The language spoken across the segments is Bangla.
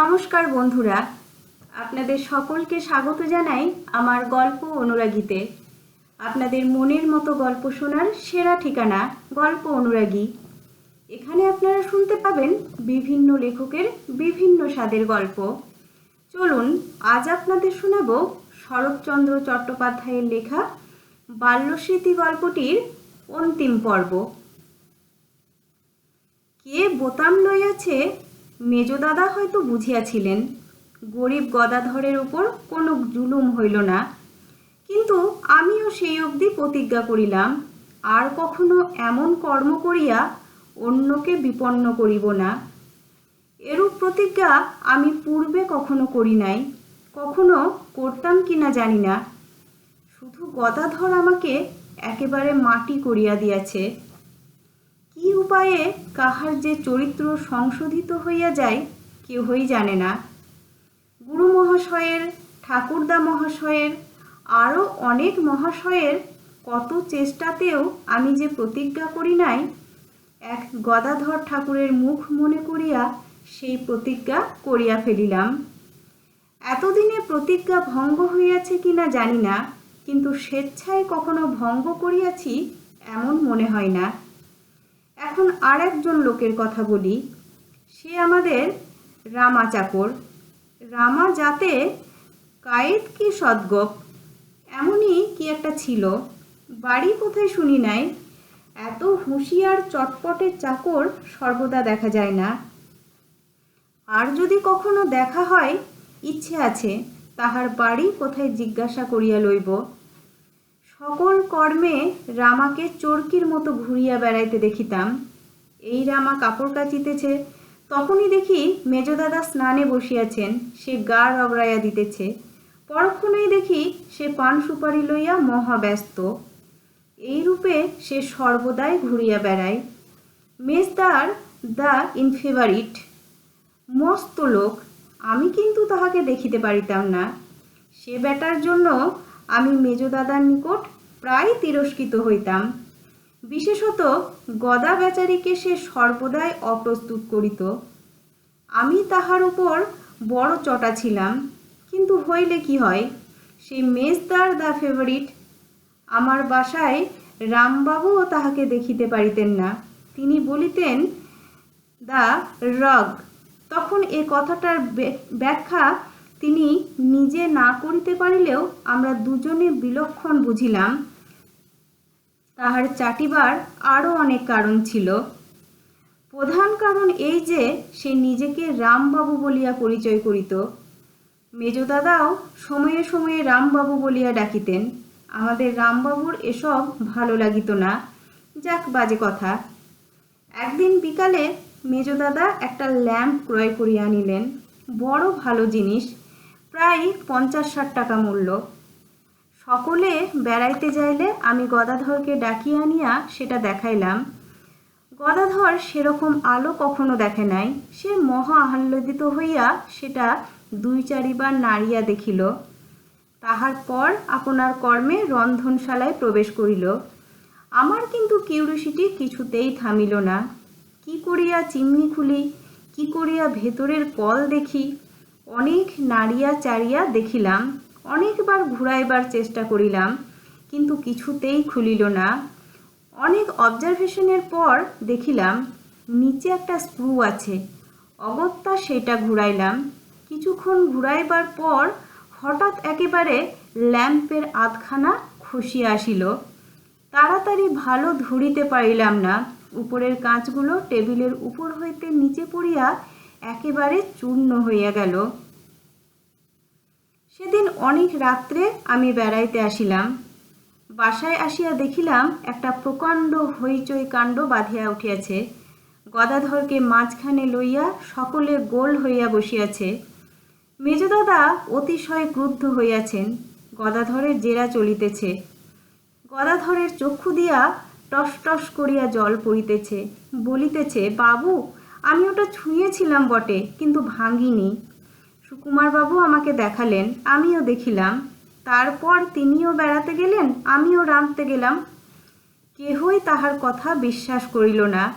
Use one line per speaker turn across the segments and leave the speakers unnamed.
নমস্কার বন্ধুরা, আপনাদের সকলকে স্বাগত জানাই আমার গল্প অনুরাগীতে। আপনাদের মনের মতো গল্প শোনার সেরা ঠিকানা গল্প অনুরাগী। এখানে আপনারা শুনতে পাবেন বিভিন্ন লেখকের বিভিন্ন স্বাদের গল্প। চলুন, আজ আপনাদের শোনাব শরৎচন্দ্র চট্টোপাধ্যায়ের লেখা বাল্যস্মৃতি গল্পটির অন্তিম পর্ব। কে বোতাম লইয়াছে মেজদাদা হয়তো বুঝিয়াছিলেন, গরিব গদাধরের উপর কোনো জুলুম হইল না। কিন্তু আমিও সেই অবধি প্রতিজ্ঞা করিলাম, আর কখনো এমন কর্ম করিয়া অন্যকে বিপন্ন করিব না। এরূপ প্রতিজ্ঞা আমি পূর্বে কখনো করি নাই, কখনো করতাম কিনা জানি না। শুধু গদাধর আমাকে একেবারে মাটি করিয়া দিয়াছে। কি উপায়ে কাহার যে চরিত্র সংশোধিত হইয়া যায়, কেহই জানে না। গুরু মহাশয়ের, ঠাকুরদা মহাশয়ের, আরও অনেক মহাশয়ের কত চেষ্টাতেও আমি যে প্রতিজ্ঞা করি নাই, এক গদাধর ঠাকুরের মুখ মনে করিয়া সেই প্রতিজ্ঞা করিয়া ফেলিলাম। এতদিনে প্রতিজ্ঞা ভঙ্গ হইয়াছে কিনা জানি না, কিন্তু স্বেচ্ছায় কখনো ভঙ্গ করিয়াছি এমন মনে হয় না। এখন আর একজন লোকের কথা বলি। সে আমাদের রামা চাকর। রামা যাতে কায়েত কি সদ্গপ? এমনই কি একটা ছিল? বাড়ি কোথায় শুনি নাই। এত হুঁশিয়ার চটপটের চাকর সর্বদা দেখা যায় না। আর যদি কখনো দেখা হয়, ইচ্ছে আছে, তাহার বাড়ি কোথায় জিজ্ঞাসা করিয়া লইব। সকল কর্মে রামাকে চরকির মতো ঘুরিয়া বেড়াইতে দেখিতাম। এই রামা কাপড় কাচিতেছে, তখনই দেখি মেজদাদা স্নানে বসিয়াছেন, সে গা রগড়াইয়া দিতেছে। পরক্ষণেই দেখি সে পান সুপারি লইয়া মহাব্যস্ত। এই রূপে সে সর্বদাই ঘুরিয়া বেড়ায়। মেজদার দ্য ইনফেভারিট মস্ত লোক, আমি কিন্তু তাহাকে দেখিতে পারিতাম না। সে বেটার জন্য আমি মেজদাদার নিকট প্রায় তিরস্কৃত হইতাম। বিশেষত গদা বেচারিকে সে সর্বদাই অপ্রস্তুত করিত। আমি তাহার উপর বড় চটা ছিলাম, কিন্তু হইলে কি হয় সেই মেজদার দ্য ফেভারিট আমার বাসায় রামবাবুও তাহাকে দেখিতে পারিতেন না। তিনি বলিতেন দ্য রগ, তখন এ কথাটার ব্যাখ্যা তিনি নিজে না করিতে পারিলেও আমরা দুজনে বিলক্ষণ বুঝিলাম। তাহার চাটিবার আরও অনেক কারণ ছিল। প্রধান কারণ এই যে, সে নিজেকে রামবাবু বলিয়া পরিচয় করিত। মেজদাদাও সময়ে সময়ে রামবাবু বলিয়া ডাকিতেন। আমাদের রামবাবুর এসব ভালো লাগিত না। যাক, বাজে কথা। একদিন বিকালে মেজদাদা একটা ল্যাম্প ক্রয় করিয়া আনিলেন। বড় ভালো জিনিস প্রায় পঞ্চাশ ষাট টাকা মূল্য। সকলে বেড়াইতে যাইলে আমি গদাধরকে ডাকিয়া আনিয়া সেটা দেখাইলাম। গদাধর সেরকম আলো কখনো দেখে নাই। সে মহা আহ্লাদিত হইয়া সেটা দুই চারিবার নাড়িয়া দেখিল। তাহার পর আপনার কর্মে রন্ধনশালায় প্রবেশ করিল। আমার কিন্তু কিউরিসিটি কিছুতেই থামিল না। কি করিয়া চিমনি খুলি, কি করিয়া ভেতরের কল দেখি অনেক নাড়িয়া চাড়িয়া দেখিলাম, অনেকবার ঘুরাইবার চেষ্টা করিলাম, কিন্তু কিছুতেই খুলিল না। অনেক অবজারভেশনের পর দেখিলাম, নিচে একটা স্ক্রু আছে, অগত্যা সেটা ঘুরাইলাম। কিছুক্ষণ ঘুরাইবার পর হঠাৎ একেবারে ল্যাম্পের আধখানা খসিয়া আসিল। তাড়াতাড়ি ভালো ধরিতে পারিলাম না, উপরের কাঁচগুলো টেবিলের উপর হইতে নিচে পড়িয়া একেবারে চূর্ণ হইয়া গেল। সেদিন অনেক রাত্রে আমি বেড়াইতে আসিলাম। বাসায় আসিয়া দেখিলাম একটা প্রকাণ্ড হইচই কাণ্ড বাঁধিয়া উঠিয়াছে। গদাধরকে মাঝখানে লইয়া সকলে গোল হইয়া বসিয়াছে। মেজদাদা অতিশয় ক্রুদ্ধ হইয়াছেন, গদাধরের জেরা চলিতেছে। গদাধরের চক্ষু দিয়া টস টস করিয়া জল পড়িতেছে, বলিতেছে, বাবু আমি ওটা ছুঁয়েছিলাম বটে, কিন্তু ভাঙিনি সুকুমারবাবু আমাকে দেখালেন, আমিও দেখিলাম। তারপর তিনিও বেড়াতে গেলেন, আমিও রাঁধতে গেলাম। কেহই তাহার কথা বিশ্বাস করিল না।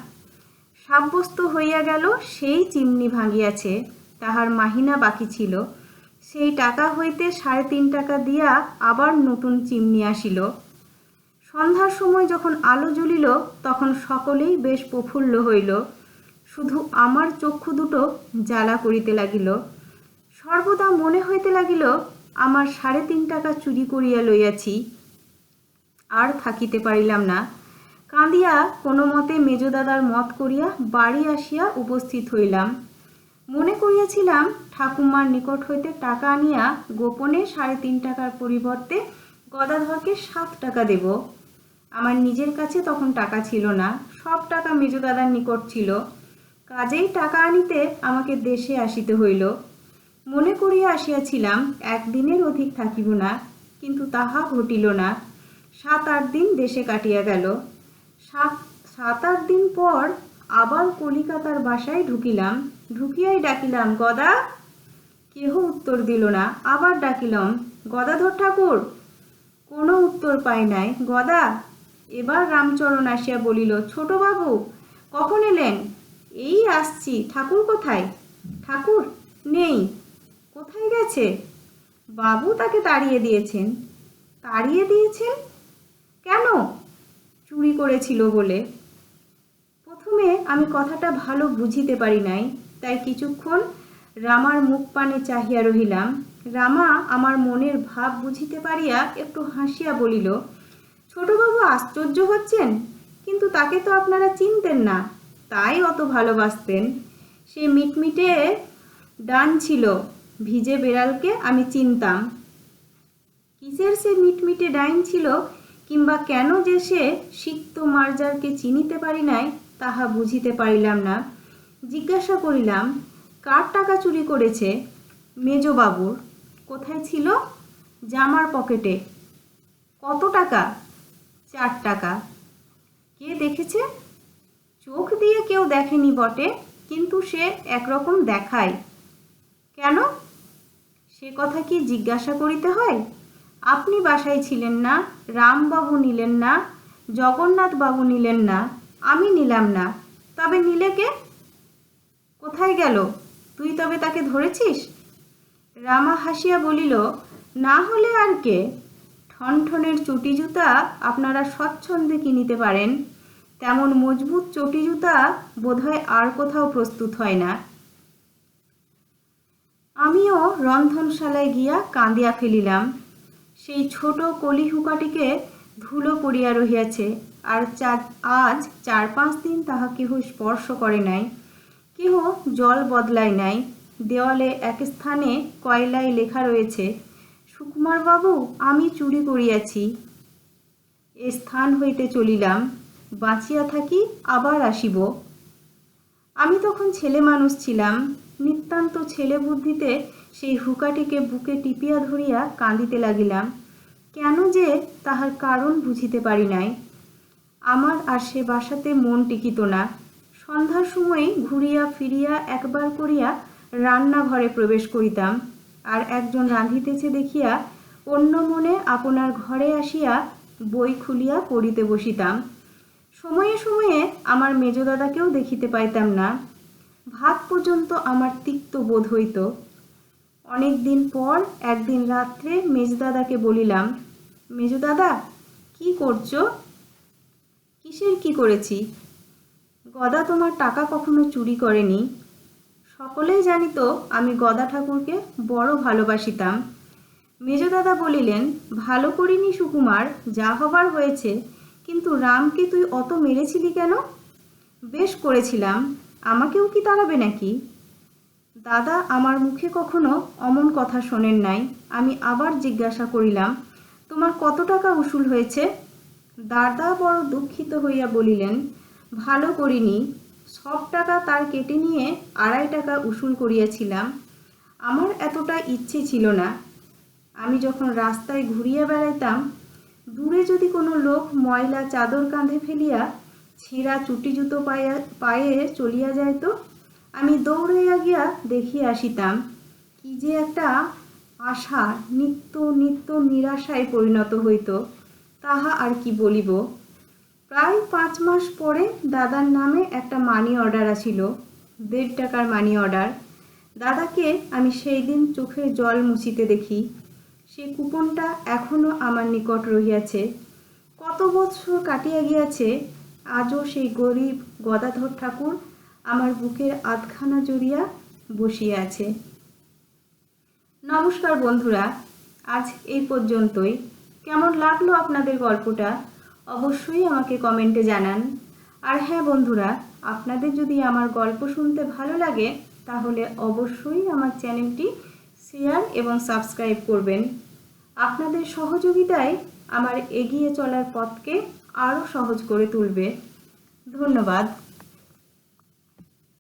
সাব্যস্ত হইয়া গেল, সেই চিমনি ভাঙিয়াছে, তাহার মাহিনা বাকি ছিল। সেই টাকা হইতে সাড়ে তিন টাকা দিয়া আবার নতুন চিমনি আসিল। সন্ধ্যার সময় যখন আলো জ্বলিল, তখন সকলেই বেশ প্রফুল্ল হইল। শুধু আমার চক্ষু দুটো জ্বালা করিতে লাগিল। সর্বদা মনে হইতে লাগিল, আমার সাড়ে তিন টাকা চুরি করিয়া লইয়াছি। আর থাকিতে পারিলাম না। কাঁদিয়া কোনো মতে মেজদাদার মত করিয়া বাড়ি আসিয়া উপস্থিত হইলাম। মনে করিয়াছিলাম, ঠাকুমার নিকট হইতে টাকা আনিয়া গোপনে সাড়ে তিন টাকার পরিবর্তে গদাধরকে সাত টাকা দেব। আমার নিজের কাছে তখন টাকা ছিল না, সব টাকা মেজদাদার নিকট ছিল। কাজেই টাকা আনিতে আমাকে দেশে আসিতে হইল। মনে করিয়া আসিয়াছিলাম একদিনের অধিক থাকিব না, কিন্তু তাহা ঘটিল না। সাত আট দিন দেশে কাটিয়া গেল। সাত সাত আট দিন পর আবার কলিকাতার বাসায় ঢুকিলাম। ঢুকিয়াই ডাকিলাম, গদা! কেহ উত্তর দিল না। আবার ডাকিলাম, গদাধর ঠাকুর! কোনো উত্তর পাই নাই। গদা! এবার রামচরণ আসিয়া বলিল ছোট বাবু কখন এলেন? এই আসছি। ঠাকুর কোথায়? ঠাকুর নেই। কোথায় গেছে? বাবু তাকে তাড়িয়ে দিয়েছেন। তাড়িয়ে দিয়েছেন? কেন? চুরি করেছিল বলে। প্রথমে আমি কথাটা ভালো বুঝিতে পারি নাই, তাই কিছুক্ষণ রামার মুখ পানে চাহিয়া রহিলাম। রামা আমার মনের ভাব বুঝিতে পারিয়া একটু হাসিয়া বলিল, ছোটবাবু আশ্চর্য হচ্ছেন, কিন্তু তাকে তো আপনারা চিনতেন না। তাই অত ভালোবাসতেন। সে মিটমিটে ডান ছিল, ভিজে বেড়ালকে আমি চিনতাম। কিসের সে মিটমিটে ডাইন ছিল, কিংবা কেন যে সে সিক্ত মার্জারকে চিনিতে পারি নাই, তাহা বুঝিতে পারিলাম না। জিজ্ঞাসা করিলাম, কার টাকা চুরি করেছে? মেজবাবুর। কোথায় ছিল? জামার পকেটে। কত টাকা? চার টাকা। কে দেখেছে? চোখ দিয়ে কেউ দেখেনি বটে, কিন্তু সে একরকম দেখায়। কেন? সে কথা কি জিজ্ঞাসা করিতে হয়? আপনি বাসায় ছিলেন না, রামবাবু নিলেন না জগন্নাথ বাবু নিলেন না, আমি নিলাম না। তবে নিলে কে? কোথায় গেল? তুই তবে তাকে ধরেছিস? রামা হাসিয়া বলিল, না হলে আর কে? ঠনঠনের চটি জুতা আপনারা স্বচ্ছন্দে কিনিতে পারেন। তেমন মজবুত চটি জুতা বোধহয় আর কোথাও প্রস্তুত হয় না। আমিও রন্ধনশালায় গিয়া কাঁদিয়া ফেলিলাম। সেই ছোট কলিহুকাটিকে ধুলো পড়িয়া রহিয়াছে, আর আজ চার পাঁচ দিন তাহা কেহ স্পর্শ করে নাই। কেহ জল বদলায় নাই। দেওয়ালে এক স্থানে কয়লায় লেখা রয়েছে সুকুমার বাবু আমি চুরি করিয়াছি। এ স্থান হইতে চলিলাম। বাঁচিয়া থাকি, আবার আসিব। আমি তখন ছেলে মানুষ ছিলাম। নিতান্ত ছেলে বুদ্ধিতে সেই হুকাটিকে বুকে টিপিয়া ধরিয়া কাঁদিতে লাগিলাম। কেন যে তাহার কারণ বুঝিতে পারি নাই। আমার আর সে বাসাতে মন টিকিত না। সন্ধ্যার সময় ঘুরিয়া ফিরিয়া একবার করিয়া রান্নাঘরে প্রবেশ করিতাম। আর একজন রাঁধিতেছে দেখিয়া অন্য মনে আপনার ঘরে আসিয়া বই খুলিয়া পড়িতে বসিতাম। সময়ে সময়ে আমার মেজদাদাকেও দেখিতে পাইতাম না। ভাত পর্যন্ত আমার তিক্ত বোধ হইত। অনেক দিন পর একদিন রাত্রে মেজদাদাকে বলিলাম মেজদাদা কি করছ? কিসের কি করেছি? গদা তোমার টাকা কখনো চুরি করেনি। সকলেই জানিত আমি গদা ঠাকুরকে বড় ভালোবাসিতাম। মেজদাদা বলিলেন, ভালো করিনি সুকুমার, যা হবার হয়েছে কিন্তু রামকে তুই অত মেরেছিলি কেন? বেশ করেছিলাম। আমাকেও কি তাড়াবে নাকি? দাদা আমার মুখে কখনো অমন কথা শোনেন নাই। আমি আবার জিজ্ঞাসা করিলাম, তোমার কত টাকা উসুল হয়েছে? দাদা বড় দুঃখিত হইয়া বলিলেন, ভালো করিনি। সব টাকা তার কেটে নিয়ে আড়াই টাকা উসুল করিয়াছিলাম। আমার এতটা ইচ্ছে ছিল না। আমি যখন রাস্তায় ঘুরিয়া বেড়াইতাম দূরে যদি কোনো লোক ময়লা চাদর কাঁধে ফেলিয়া ছিঁড়া চুটি জুতো পায়া, পায়ে চলিয়া যাইত আমি দৌড়াইয়া গিয়া দেখিয়া আসিতাম, কি যে একটা আশা নিত্য নিত্য নিরাশায় পরিণত হইত। তাহা আর কি বলিব? প্রায় পাঁচ মাস পরে দাদার নামে একটা মানি অর্ডার আসিল, দেড় টাকার মানি অর্ডার দাদাকে আমি সেই দিন চোখের জল মুছিতে দেখি। সে কুপনটা এখনও আমার নিকট রহিয়াছে। কত বৎসর কাটিয়া গিয়াছে, আজও সেই গরিব গদাধর ঠাকুর আমার বুকের আধখানা জড়িয়া বসিয়া আছে। নমস্কার বন্ধুরা, আজ এই পর্যন্তই। কেমন লাগল আপনাদের গল্পটা, অবশ্যই আমাকে কমেন্টে জানান। আর হ্যাঁ বন্ধুরা, আপনাদের যদি আমার গল্প শুনতে ভালো লাগে, তাহলে অবশ্যই আমার চ্যানেলটি শেয়ার এবং সাবস্ক্রাইব করবেন। আপনাদের সহযোগিতায় আমার এগিয়ে চলার পথকে আরও সহজ করে তুলবে। ধন্যবাদ।